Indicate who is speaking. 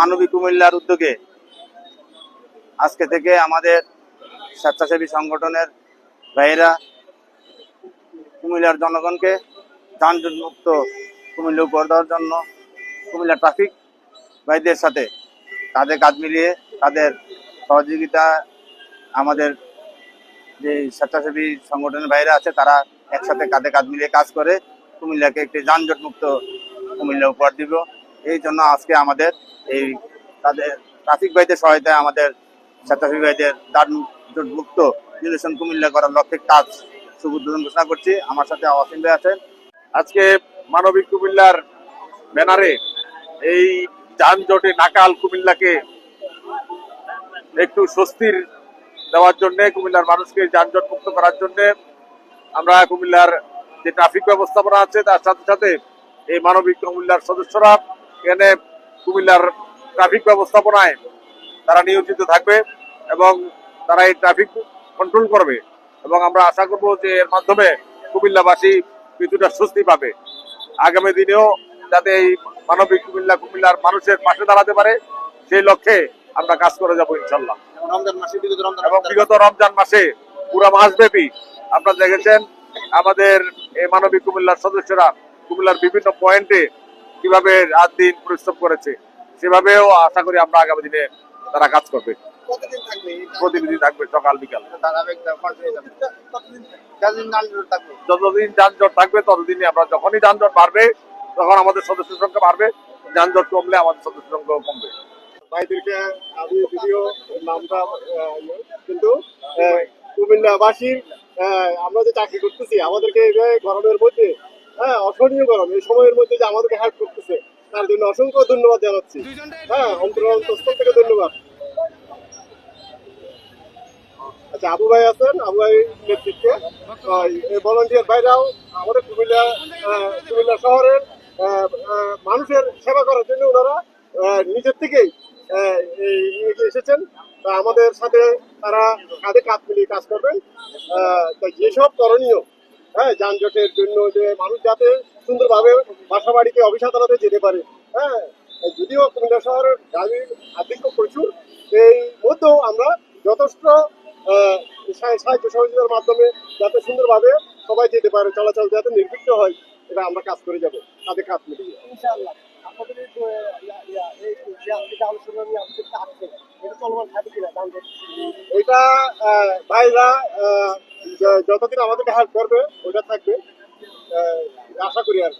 Speaker 1: মানবিক কুমিল্লার উদ্যোগে আজকে থেকে আমাদের স্বেচ্ছাসেবী সংগঠনের ভাইয়েরা কুমিল্লার জনগণকে যানজট মুক্ত কুমিল্লা উপহার দেওয়ার জন্য কুমিল্লা ট্রাফিক ভাইদের সাথে কাঁধে কাঁধ মিলিয়ে তাদের সহযোগিতা আমাদের যে স্বেচ্ছাসেবী সংগঠনের বাইরে আছে, তারা একসাথে কাঁধে কাঁধ মিলিয়ে কাজ করে কুমিল্লাকে একটি যানজট মুক্ত কুমিল্লা উপহার দিব। এই জন্য আজকে আমাদের এই তাদের ট্রাফিক ভাইদের সহায়তায় আমাদের স্বেচ্ছাসেবী ভাইদের যানজট মুক্ত নির্দেশন কুমিল্লা করার লক্ষ্যে কাজ শুভ উদ্বোধন ঘোষণা করছি। আমার সাথে অসীম ভাই আছেন।
Speaker 2: আজকে মানবিক কুমিল্লার ব্যানারে এই যানজটে নাকাল কুমিল্লাকে একটু স্বস্তির দেওয়ার জন্য, কুমিল্লার মানুষকে যানজট মুক্ত করার জন্য আমরা কুমিল্লার যে ট্রাফিক ব্যবস্থাপনা আছে, তার সাথে সাথে এই মানবিক কুমিল্লার সদস্যরা এখানে কুমিল্লার ট্রাফিক ব্যবস্থাপনায় তারা নিয়োজিত থাকবে এবং তারা এই ট্রাফিক কন্ট্রোল করবে এবং আমরা আশা করব যে এর মাধ্যমে কুমিল্লাবাসী কিছুটা স্বস্তি পাবে। আগামী দিনেও যাতে এই মানবিক কুমিল্লা কুমিল্লার মানুষের পাশে দাঁড়াতে পারে সেই লক্ষ্যে আমরা কাজ করে যাব ইনশাল্লাহ। এবং বিগত রমজান মাসে পুরো মাস ব্যাপী আপনারা দেখেছেন আমাদের এই মানবিক কুমিল্লার সদস্যরা কুমিল্লার বিভিন্ন পয়েন্টে কীভাবে রাত দিন পরিশ্রম করেছে সেভাবেও আশা করি আমরা আগামী দিনে তারা কাজ করবে।
Speaker 1: থাকবে
Speaker 2: প্রতিনিধি থাকবে সকাল বিকাল। যতদিন যানজট থাকবে। ততদিনই আমরা যখনই যানজট বাড়বে তখন আমাদের সদস্য সংখ্যা বাড়বে যানজট কমলে আমাদের সদস্য সংখ্যাও কমবে।
Speaker 3: ভাইদেরকে আমি ভিডিও নামটা কিন্তু কুমিল্লাবাসীর আমরা যে চাকরি করতেছি আমাদেরকে গরমের মধ্যে হ্যাঁ অসহনীয় গরম। এই সময়ের মধ্যে যে আমাদেরকে হেল্প করতেছে, তার জন্য অসংখ্য ধন্যবাদ জানাচ্ছি। হ্যাঁ অন্তর থেকে ধন্যবাদ। আচ্ছা আবু ভাই আছেন, আবু ভাই নেতৃত্বে। ভলান্টিয়ার ভাইরাও আমাদের কুমিল্লা কুমিল্লা শহরের মানুষের সেবা করার জন্য ওনারা নিজের থেকেই এগিয়ে এসেছেন। আমাদের সাথে তারা কাঁধে কাঁধ মিলিয়ে কাজ করবেন। যেসব করণীয় হ্যাঁ যানজটের জন্য যে মানুষ যাতে সুন্দরভাবে বাসা বাড়িতে অফিস আদালতে যেতে পারে। হ্যাঁ যদিও কুমিল্লা শহরের গাড়ির আধিক্য প্রচুর এই মধ্যেও আমরা যথেষ্ট সাহায্য সহযোগিতার মাধ্যমে যাতে সুন্দরভাবে সবাই যেতে পারে চলাচল যাতে নির্বিঘ্ন হয় এটা আমরা কাজ করে যাব। তাদের কাজ মিলিয়ে
Speaker 4: ইনশাআল্লাহ। আপনাদের এটা
Speaker 3: ভাইরা যতদিন আমাদেরকে হেল্প করবে ওটা থাকবে। আশা করি আর